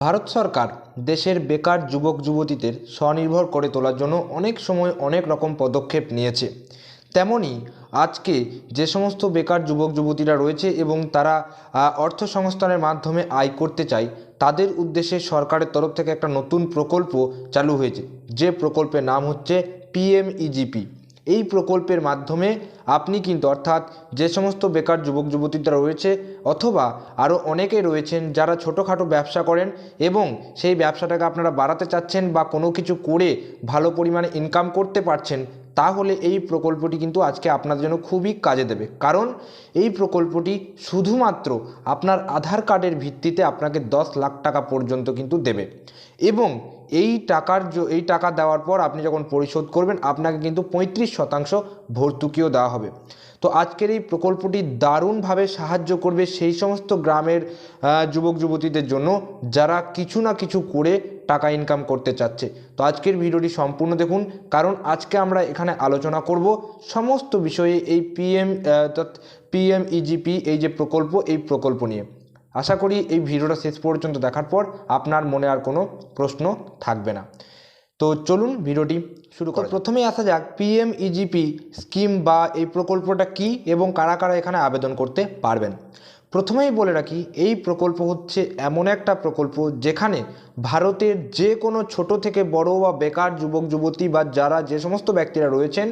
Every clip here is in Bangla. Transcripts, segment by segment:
ভারত সরকার দেশের বেকার যুবক যুবতীদের স্বনির্ভর করে তোলার জন্য অনেক সময় অনেক রকম পদক্ষেপ নিয়েছে। তেমনই আজকে যে সমস্ত বেকার যুবক যুবতীরা রয়েছে এবং তারা অর্থ সংস্থানের মাধ্যমে আয় করতে চায়, তাদের উদ্দেশ্যে সরকারের তরফ থেকে একটা নতুন প্রকল্প চালু হয়েছে। যে প্রকল্পের নাম হচ্ছে পিএমইজিপি। এই প্রকল্পের মাধ্যমে আপনি কিন্তু অর্থাৎ যে সমস্ত বেকার যুবক, যুবতীরা রয়েছে অথবা আরও অনেকে রয়েছেন যারা ছোটোখাটো ব্যবসা করেন এবং সেই ব্যবসাটাকে আপনারা বাড়াতে চাচ্ছেন বা কোনো কিছু করে ভালো পরিমাণে ইনকাম করতে পারছেন, তাহলে এই প্রকল্পটি কিন্তু আজকে আপনাদের জন্য খুবই কাজে দেবে। কারণ এই প্রকল্পটি শুধুমাত্র আপনার আধার কার্ডের ভিত্তিতে আপনাকে দশ লাখ টাকা পর্যন্ত কিন্তু দেবে। এবং এই টাকার এই টাকা দেওয়ার পর আপনি যখন পরিশোধ করবেন, আপনাকে কিন্তু পঁয়ত্রিশ শতাংশ ভর্তুকিও দেওয়া হবে। তো আজকের এই প্রকল্পটি দারুণভাবে সাহায্য করবে সেই সমস্ত গ্রামের যুবক যুবতীদের জন্য যারা কিছু না কিছু করে টাকা ইনকাম করতে চাচ্ছে। তো আজকের ভিডিওটি সম্পূর্ণ দেখুন, কারণ আজকে আমরা এখানে আলোচনা করব সমস্ত বিষয়ে এই পিএম পিএম ইজিপি এই যে প্রকল্প, এই প্রকল্প নিয়ে। আশা করি এই ভিডিওটা শেষ পর্যন্ত দেখার পর আপনার মনে আর কোনো প্রশ্ন থাকবে না। তো চলুন ভিডিওটি শুরু করা প্রথমেই আসা যাক পিএম ইজিপি স্কিম বা এই প্রকল্পটা কি এবং কারা কারা এখানে আবেদন করতে পারবেন? প্রথমেই বলে রাখি এই প্রকল্প হচ্ছে এমন একটা প্রকল্প যেখানে ভারতের যে কোনো ছোট থেকে বড় বা বেকার যুবক যুবতী বা যারা যে সমস্ত ব্যক্তিরা রয়েছেন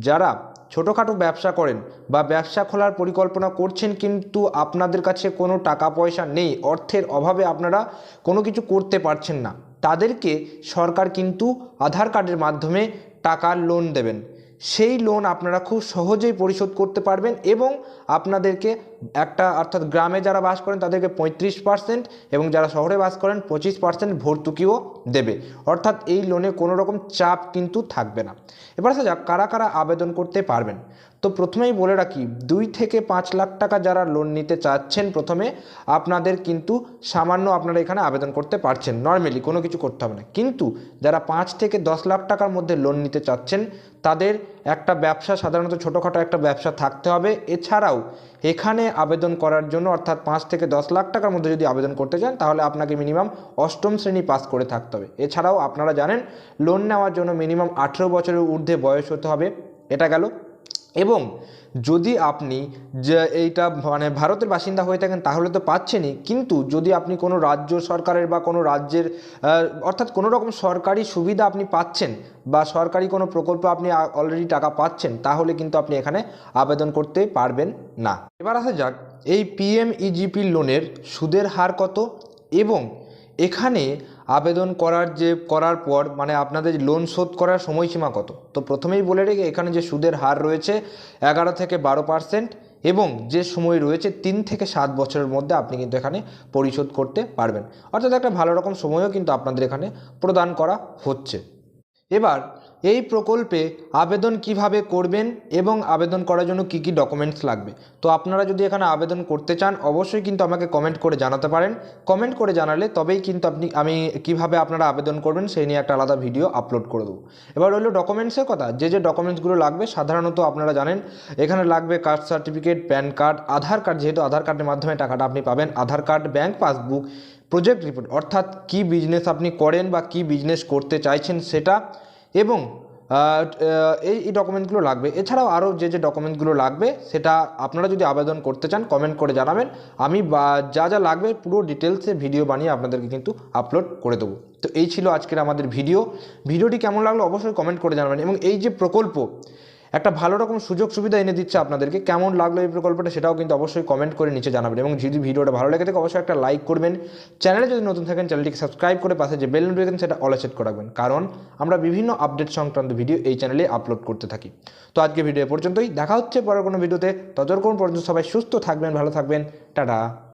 যারা ছোটোখাটো ব্যবসা করেন বা ব্যবসা খোলার পরিকল্পনা করছেন কিন্তু আপনাদের কাছে কোনো টাকা পয়সা নেই, অর্থের অভাবে আপনারা কোনো কিছু করতে পারছেন না। তাদেরকে সরকার কিন্তু আধার কার্ডের মাধ্যমে টাকার লোন দেবেন। সেই লোন আপনারা খুব সহজেই পরিশোধ করতে পারবেন এবং আপনাদেরকে একটা, অর্থাৎ গ্রামে যারা বাস করেন তাদেরকে পঁয়ত্রিশ পার্সেন্ট এবং যারা শহরে বাস করেন পঁচিশ পার্সেন্ট ভর্তুকিও দেবে। অর্থাৎ এই লোনে কোনো রকম চাপ কিন্তু থাকবে না। এবার আসা যাক, কারা কারা আবেদন করতে পারবেন? তো প্রথমেই বলে রাখি, দুই থেকে পাঁচ লাখ টাকা যারা লোন নিতে চাচ্ছেন প্রথমে, আপনাদের কিন্তু সামান্য আপনারা এখানে আবেদন করতে পারছেন। নর্মালি কোনো কিছু করতে হবে না। কিন্তু যারা পাঁচ থেকে দশ লাখ টাকার মধ্যে লোন নিতে চাচ্ছেন, তাদের একটা ব্যবসা, সাধারণত ছোটোখাটো একটা ব্যবসা থাকতে হবে। এছাড়াও এখানে আবেদন করার জন্য, অর্থাৎ পাঁচ থেকে দশ লাখ টাকার মধ্যে যদি আবেদন করতে চান, তাহলে আপনাকে মিনিমাম অষ্টম শ্রেণি পাস করে থাকতে হবে। এছাড়াও আপনারা জানেন লোন নেওয়ার জন্য মিনিমাম আঠেরো বছরের ঊর্ধ্বে বয়স হতে হবে। এটা গেল। এবং যদি আপনি যে এইটা মানে ভারতের বাসিন্দা হয়ে থাকেন, তাহলে তো পাচ্ছেনই। কিন্তু যদি আপনি কোনো রাজ্য সরকারের বা কোনো রাজ্যের অর্থাৎ কোনো রকম সরকারি সুবিধা আপনি পাচ্ছেন বা সরকারি কোনো প্রকল্প আপনি অলরেডি টাকা পাচ্ছেন, তাহলে কিন্তু আপনি এখানে আবেদন করতে পারবেন না। এবার আসা যাক, এই পিএমইজিপি লোনের সুদের হার কত এবং এখানে আবেদন করার যে, করার পর মানে আপনাদের লোন শোধ করার সময়সীমা কত? তো প্রথমেই বলে রেখে এখানে যে সুদের হার রয়েছে এগারো থেকে বারো পার্সেন্ট এবং যে সময় রয়েছে তিন থেকে সাত বছরের মধ্যে আপনি কিন্তু এখানে পরিশোধ করতে পারবেন। অর্থাৎ একটা ভালো রকম সময়ও কিন্তু আপনাদের এখানে প্রদান করা হচ্ছে। এবার এই প্রকল্পে আবেদন কীভাবে করবেন এবং আবেদন করার জন্য কি কি ডকুমেন্টস লাগবে? তো আপনারা যদি এখানে আবেদন করতে চান, অবশ্যই কিন্তু আমাকে কমেন্ট করে জানাতে পারেন। কমেন্ট করে জানালে তবেই কিন্তু আপনি, আমি কীভাবে আপনারা আবেদন করবেন সেই নিয়ে একটা আলাদা ভিডিও আপলোড করে দেবো। এবার রইল ডকুমেন্টসের কথা। যে যে ডকুমেন্টসগুলো লাগবে, সাধারণত আপনারা জানেন, এখানে লাগবে caste certificate PAN card Aadhaar card যেহেতু আধার কার্ডের মাধ্যমে টাকাটা আপনি পাবেন, Aadhaar card bank passbook project report অর্থাৎ কি বিজনেস আপনি করেন বা কি বিজনেস করতে চাইছেন সেটা এবং এই এই ডকুমেন্টগুলো লাগবে। এছাড়াও আরও যে যে ডকুমেন্টগুলো লাগবে, সেটা আপনারা যদি আবেদন করতে চান কমেন্ট করে জানাবেন। আমি যা যা লাগবে, পুরো ডিটেলসে ভিডিও বানিয়ে আপনাদেরকে কিন্তু আপলোড করে দেবো। তো এই ছিল আজকের আমাদের ভিডিও ভিডিওটি কেমন লাগল, অবশ্যই কমেন্ট করে জানাবেন। এবং এই যে প্রকল্প একটা ভালো রকম সুযোগ সুবিধা এনে দিচ্ছে আপনাদেরকে। কেমন লাগল এই প্রকল্পটা সেটাও কিন্তু অবশ্যই কমেন্ট করে নিচে জানাবেন এবং যদি ভিডিওটা ভালো লেগে থাকে অবশ্যই একটা লাইক করবেন। চ্যানেলে যদি নতুন থাকেন চ্যানেলটিকে সাবস্ক্রাইব করে পাশে যে বেল নোটিফিকেশন সেটা অল সেট করে কারণ আমরা বিভিন্ন আপডেট সংক্রান্ত ভিডিও এই চ্যানেলে আপলোড করতে থাকি। তো আজকে ভিডিও পর্যন্তই। দেখা হচ্ছে পরের কোনো ভিডিওতে ততক্ষণ পর্যন্ত সবাই সুস্থ থাকবেন, ভালো থাকবেন। টাটা।